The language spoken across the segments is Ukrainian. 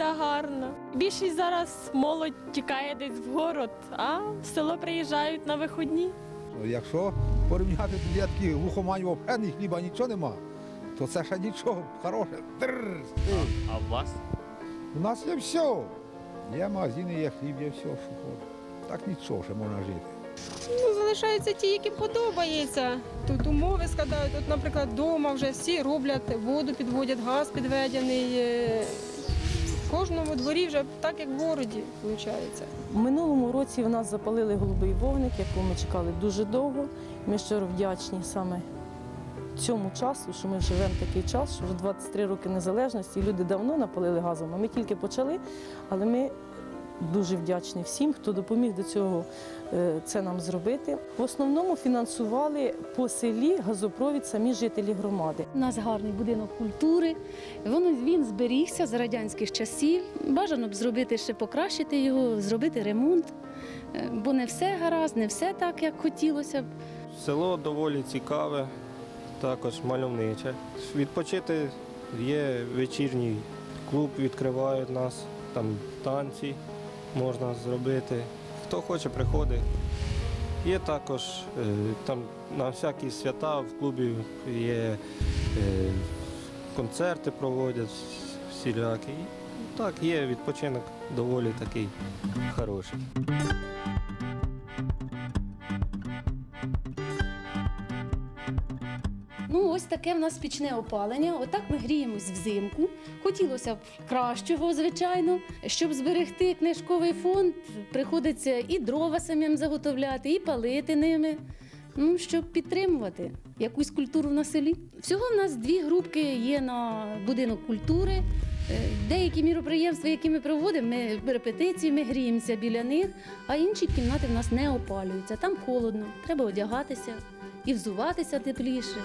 така гарна. Більшість зараз молодь тікає десь в город, а в село приїжджають на виходні. Якщо порівняти такий глухомань обхений, хліба нічого нема, то це ще нічого хороше. Тррр. А у вас? У нас є все. Є магазини, є хліб, є все, що хочеш. Так нічого ще можна жити. Ну, залишаються ті, які подобається. Тут умови складають. От, наприклад, вдома вже всі роблять, воду підводять, газ підведений. е, В кожному дворі вже так, як в городі, виходить. У минулому році в нас запалили голубий вогник, якого ми чекали дуже довго. Ми щиро вдячні саме цьому часу, що ми живемо такий час, що вже 23 роки незалежності, і люди давно напалили газом. А ми тільки почали, але ми дуже вдячні всім, хто допоміг до цього е, це нам зробити. В основному фінансували по селі газопровід самі жителі громади. У нас гарний будинок культури. Воно він зберігся з радянських часів. Бажано б зробити ще покращити його, зробити ремонт. Е, Бо не все гаразд, не все так, як хотілося б. Село доволі цікаве, також мальовниче. Відпочити є вечірній клуб, відкривають нас, там танці можна зробити. Хто хоче, приходить. Є також е, там на всякі свята в клубі є е, концерти проводять всілякі. Так, є відпочинок доволі такий хороший. Таке в нас пічне опалення. Отак ми гріємось взимку. Хотілося б кращого, звичайно. Щоб зберегти книжковий фонд, приходиться і дрова самим заготовляти, і палити ними. Ну, щоб підтримувати якусь культуру на селі. Всього в нас дві групки є на будинок культури. Е, Деякі міроприємства, які ми проводимо, ми репетиції, ми гріємося біля них, а інші кімнати в нас не опалюються. Там холодно, треба одягатися і взуватися тепліше.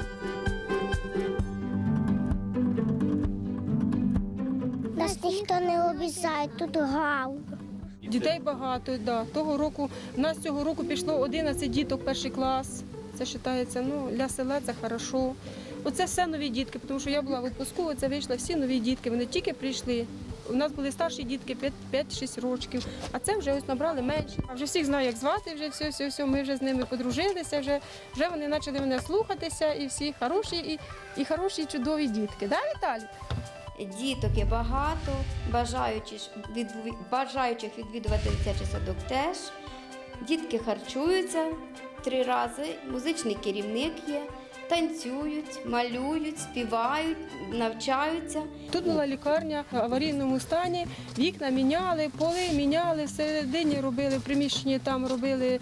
Ніхто не обіцяє, тут гав. Дітей багато, да. Того року, в нас цього року пішло 11 діток перший клас. Це вважається, ну, для села це хорошо. Оце все нові дітки, тому що я була в відпуску, це вийшли всі нові дітки. Вони тільки прийшли. У нас були старші дітки 5-6 років, а це вже ось набрали менші. А вже всіх знаю, як звати, вже все, все, все. Ми вже з ними подружилися, вже, вже вони почали мене слухатися, і всі хороші, і, і хороші, і чудові дітки. Да, Віталій? Діток є багато, бажаючих, відвідувати дитячий садок теж. Дітки харчуються три рази, музичний керівник є, танцюють, малюють, співають, навчаються. Тут була лікарня в аварійному стані, вікна міняли, поли міняли, всередині робили, в приміщенні там робили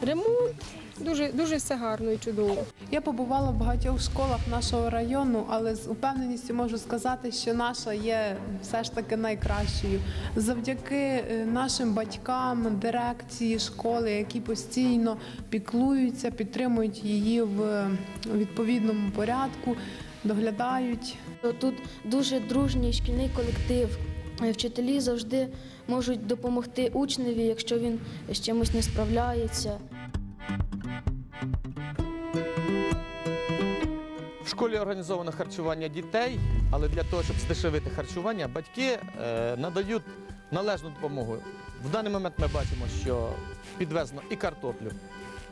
ремонт. Дуже, дуже все гарно і чудово. Я побувала в багатьох школах нашого району, але з упевненістю можу сказати, що наша є все ж таки найкращою. Завдяки е, нашим батькам, дирекції школи, які постійно піклуються, підтримують її в відповідному порядку, доглядають. Тут дуже дружній шкільний колектив. Вчителі завжди можуть допомогти учневі, якщо він з чимось не справляється. В школі організовано харчування дітей, але для того, щоб здешевити харчування, батьки е, надають належну допомогу. В даний момент ми бачимо, що підвезено і картоплю,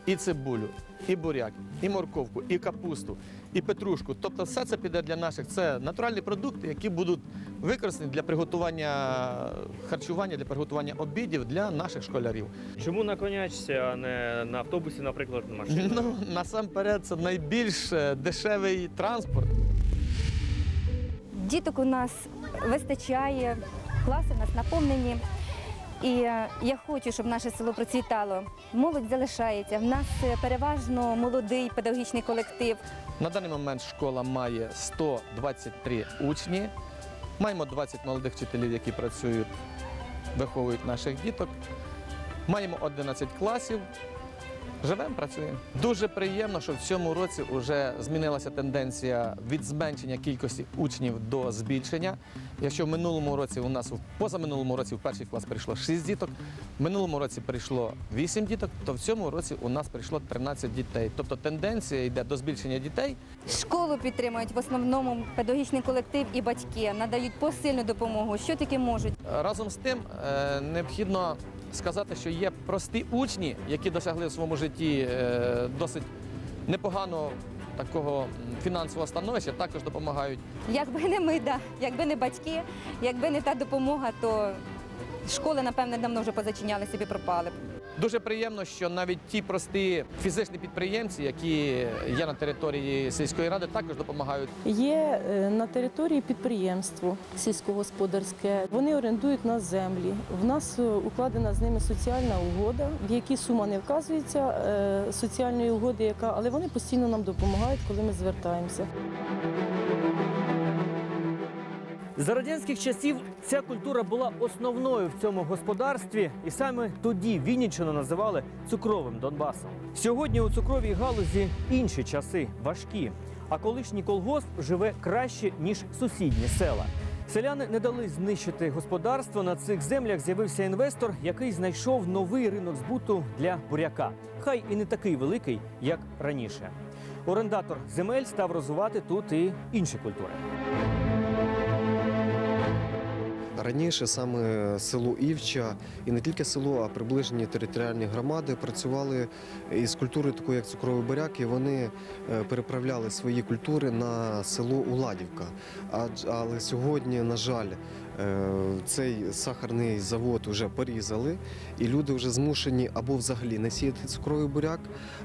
і цибулю, і буряк, і морковку, і капусту, і петрушку. Тобто все це піде для наших. Це натуральні продукти, які будуть використані для приготування харчування, для приготування обідів для наших школярів. Чому на конячці, а не на автобусі, наприклад, на машині? Ну, насамперед, це найбільш е, дешевий транспорт. Діток у нас вистачає, класи у нас наповнені. І е, я хочу, щоб наше село процвітало. Молодь залишається. В нас е, переважно молодий педагогічний колектив. На даний момент школа має 123 учні. Маємо 20 молодих вчителів, які працюють, виховують наших діток. Маємо 11 класів. Живемо, працюємо. Дуже приємно, що в цьому році вже змінилася тенденція від зменшення кількості учнів до збільшення. Якщо в минулому році у нас в позаминулому році в перший клас прийшло 6 діток, в минулому році прийшло 8 діток, то в цьому році у нас прийшло 13 дітей. Тобто тенденція йде до збільшення дітей. Школу підтримують в основному педагогічний колектив і батьки, надають посильну допомогу, що тільки можуть. Разом з тим е, необхідно сказати, що є прості учні, які досягли в своєму житті е, досить непоганого такого фінансового становища, також допомагають. Якби не ми, да, якби не батьки, якби не та допомога, то школи, напевне, давно вже позачиняли собі пропали б. Дуже приємно, що навіть ті прості фізичні підприємці, які є на території сільської ради, також допомагають. Є е, на території підприємство сільськогосподарське. Вони орендують на землі. В нас е, укладена з ними соціальна угода, в якій сума не вказується е, соціальної угоди, яка але вони постійно нам допомагають, коли ми звертаємося. За радянських часів ця культура була основною в цьому господарстві, і саме тоді Вінниччину називали цукровим Донбасом. Сьогодні у цукровій галузі інші часи важкі, а колишній колгосп живе краще ніж сусідні села. Селяни не дали знищити господарство. На цих землях з'явився інвестор, який знайшов новий ринок збуту для буряка. Хай і не такий великий, як раніше. Орендатор земель став розвивати тут і інші культури. Раніше саме село Івча і не тільки село, а приближені територіальні громади працювали із культурою, такою як цукровий буряк, і вони е, переправляли свої культури на село Уладівка. Але сьогодні, на жаль, цей сахарний завод вже порізали, і люди вже змушені або взагалі не сіяти цукровий буряк,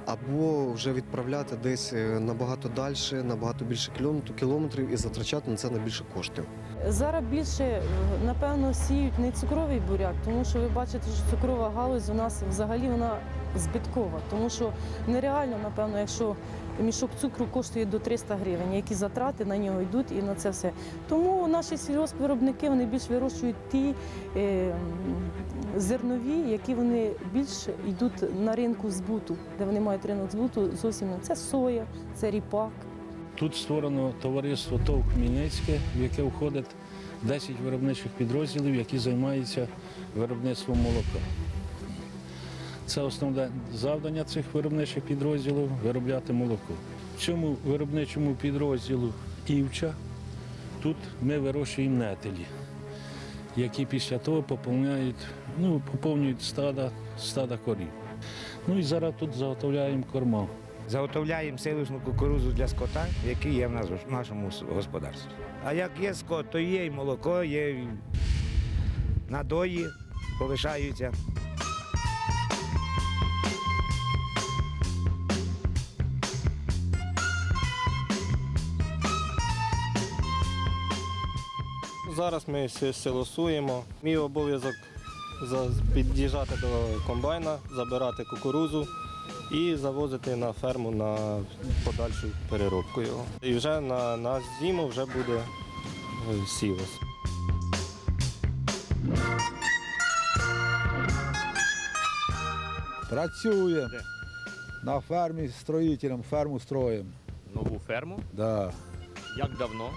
або вже відправляти десь е, набагато далі, набагато більше кілометрів і затрачати на це на більше коштів. Зараз більше е, напевно сіють не цукровий буряк, тому що ви бачите, що цукрова галузь у нас взагалі вона збиткова, тому що нереально, напевно, якщо мішок цукру коштує до 300 гривень, які затрати на нього йдуть і на це все. Тому наші сільгоспвиробники вони більш вирощують ті е, зернові, які вони більш йдуть на ринку збуту, де вони мають ринок збуту зовсім не- це соя, це ріпак. Тут створено товариство ТОВ Хмельницьке, в яке входить 10 виробничих підрозділів, які займаються виробництвом молока. Це основне завдання цих виробничих підрозділів виробляти молоко. В цьому виробничому підрозділу Івча тут ми вирощуємо нетелі, які після того поповняють, ну, поповнюють стада, стада корів. Ну і зараз тут заготовляємо корма. Заготовляємо силосну кукурузу для скота, який є в нас в нашому господарстві. А як є скот, то є і молоко, є надої, повишаються. Зараз ми все силосуємо. Мій обов'язок під'їжджати до комбайна, забирати кукурузу і завозити на ферму на подальшу переробку його. І вже на, на зиму вже буде е, сівоз. Працюємо. На фермі з строїтелем, ферму строїмо. Нову ферму. Да. Як давно?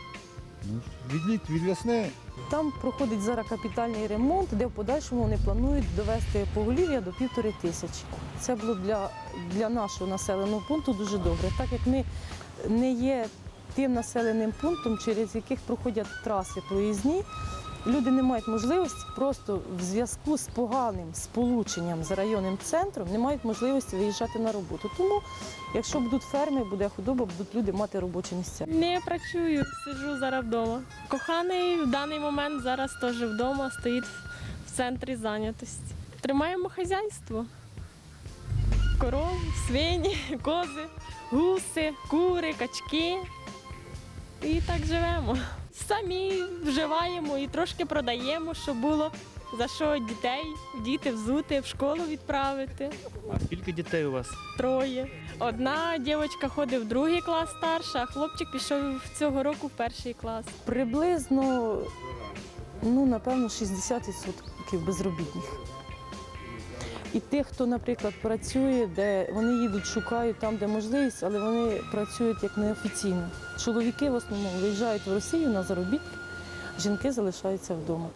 Ну, Від, весни. Там проходить зараз капітальний ремонт, де в подальшому вони планують довести поголів'я до півтори тисячі. Це було для, для нашого населеного пункту дуже добре, так як ми не є тим населеним пунктом, через яких проходять траси проїзні. Люди не мають можливості просто в зв'язку з поганим сполученням з районним центром не мають можливості виїжджати на роботу. Тому, якщо будуть ферми, буде худоба, будуть люди мати робочі місця. Не працюю, сиджу зараз вдома. Коханий в даний момент зараз теж вдома стоїть в центрі зайнятості. Тримаємо хазяйство. Коров, свині, кози, гуси, кури, качки. І так живемо. Самі вживаємо і трошки продаємо, щоб було за що дітей, діти взути, в школу відправити. А скільки дітей у вас? Троє. Одна дівчинка ходить в другий клас старша, а хлопчик пішов цього року в перший клас. Приблизно, ну, напевно, 60% безробітних. І тих, хто, наприклад, працює, де вони їдуть, шукають там, де можливість, але вони працюють як неофіційно. Чоловіки в основному виїжджають в Росію на заробітки, жінки залишаються вдома.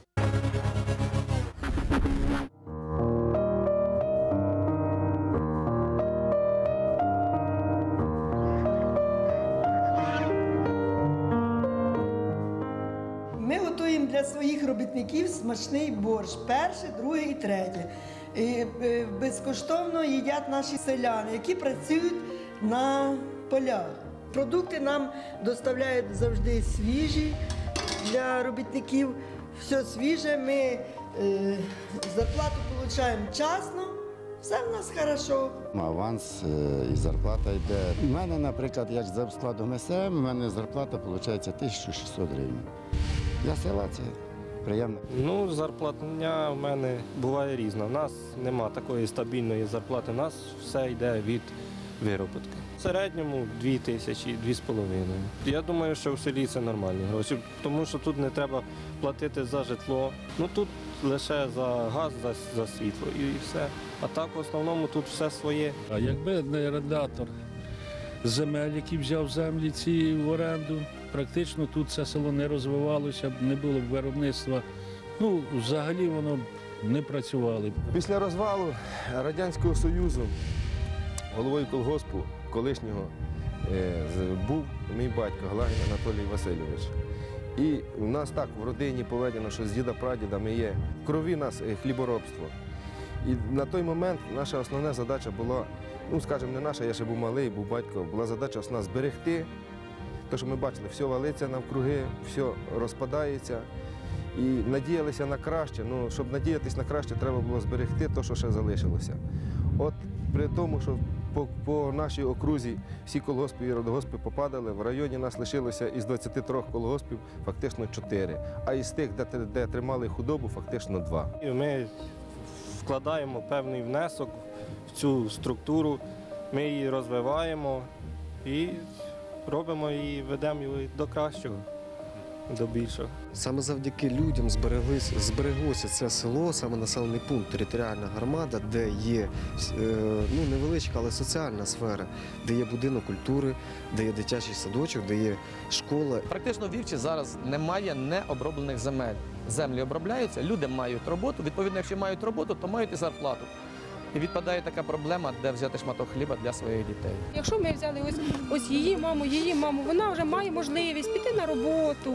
Ми готуємо для своїх робітників смачний борщ, перше, друге і третє. І е, безкоштовно їдять наші селяни, які працюють на полях. Продукти нам доставляють завжди свіжі для робітників. Все свіже. Ми е, зарплату отримуємо вчасно, все в нас хорошо. Аванс е, і зарплата йде. У мене, наприклад, як за складом СМ, у мене зарплата виходить 1600 гривень. Для села це приємно. Ну, зарплатня в мене буває різна. У нас нема такої стабільної зарплати, у нас все йде від вироботки. В середньому 2 тисячі, 2,5. Я думаю, що в селі це нормальні гроші, тому що тут не треба платити за житло. Ну тут лише за газ, за, за світло і все. А так в основному тут все своє. А якби не арендатор земель, який взяв землі ці в оренду, практично тут це село не розвивалося не було б виробництва. Ну, взагалі воно не працювало. Після розвалу Радянського Союзу головою колгоспу колишнього е, був мій батько Галагін Анатолій Васильович. І в нас так в родині поведено, що з діда прадіда ми є. В крові нас е, хліборобство. І на той момент наша основна задача була, ну скажімо, не наша, я ще був малий, був батько, була задача основна зберегти. Те, що ми бачили, все валиться навкруги, все розпадається. І надіялися на краще. Ну, щоб надіятися на краще, треба було зберегти те, що ще залишилося. От при тому, що по, по нашій окрузі всі колгоспи і родогоспи попадали, в районі нас лишилося із 23 колгоспів фактично 4, а із тих, де, де тримали худобу, фактично 2. І Ми вкладаємо певний внесок в цю структуру, ми її розвиваємо і робимо її, ведемо її до кращого, до більшого. Саме завдяки людям збереглись, збереглося це село, саме населений пункт, територіальна громада, де є е, ну, невеличка, але соціальна сфера, де є будинок культури, де є дитячий садочок, де є школа. Практично в Вівчі зараз немає необроблених земель. Землі обробляються, люди мають роботу. Відповідно, якщо мають роботу, то мають і зарплату. І відпадає така проблема, де взяти шматок хліба для своїх дітей. Якщо ми взяли ось, ось її маму, її маму, вона вже має можливість піти на роботу.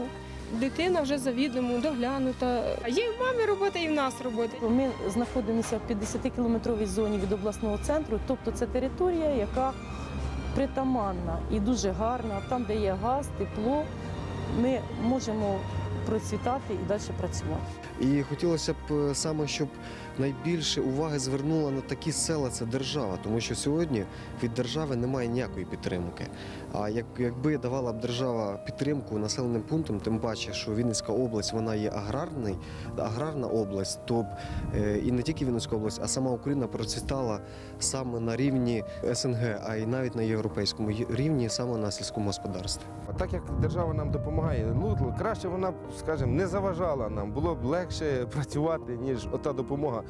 Дитина вже завідомо доглянута. Є в мами робота, і в нас робота. Ми знаходимося в 50-кілометровій зоні від обласного центру, тобто це територія, яка притаманна і дуже гарна. Там, де є газ, тепло, ми можемо процвітати і далі працювати. І хотілося б е, саме, щоб найбільше уваги звернула на такі села це держава, тому що сьогодні від держави немає ніякої підтримки. А як, якби давала б держава підтримку населеним пунктам, тим паче, що Вінницька область вона є аграрний, аграрна область, то б е, і не тільки Вінницька область, а сама Україна процвітала саме на рівні СНГ, а й навіть на європейському рівні, саме на сільському господарстві. А так як держава нам допомагає, ну краще вона, скажімо, не заважала нам. Було б легше працювати, ніж ота допомога.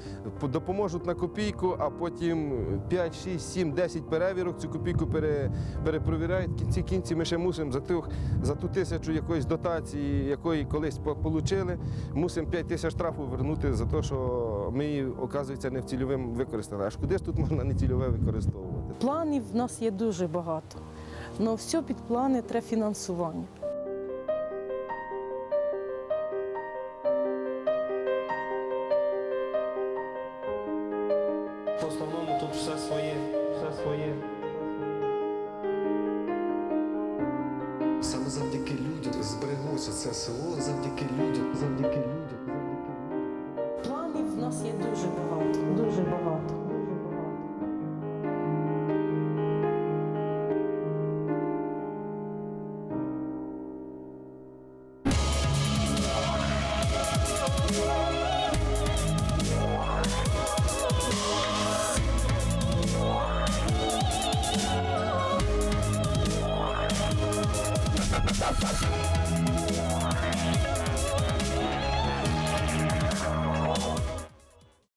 Допоможуть на копійку, а потім 5, 6, 7, 10 перевірок цю копійку пере, перепровіряють. В кінці кінці ми ще мусимо за тих, за ту тисячу якоїсь дотації, якої колись получили, мусимо 5 тисяч штрафу вернути за те, що ми її, оказується, не в цільовим використали. Аж куди ж тут можна не цільове використовувати? Планів в нас є дуже багато. але все під плани треба фінансування.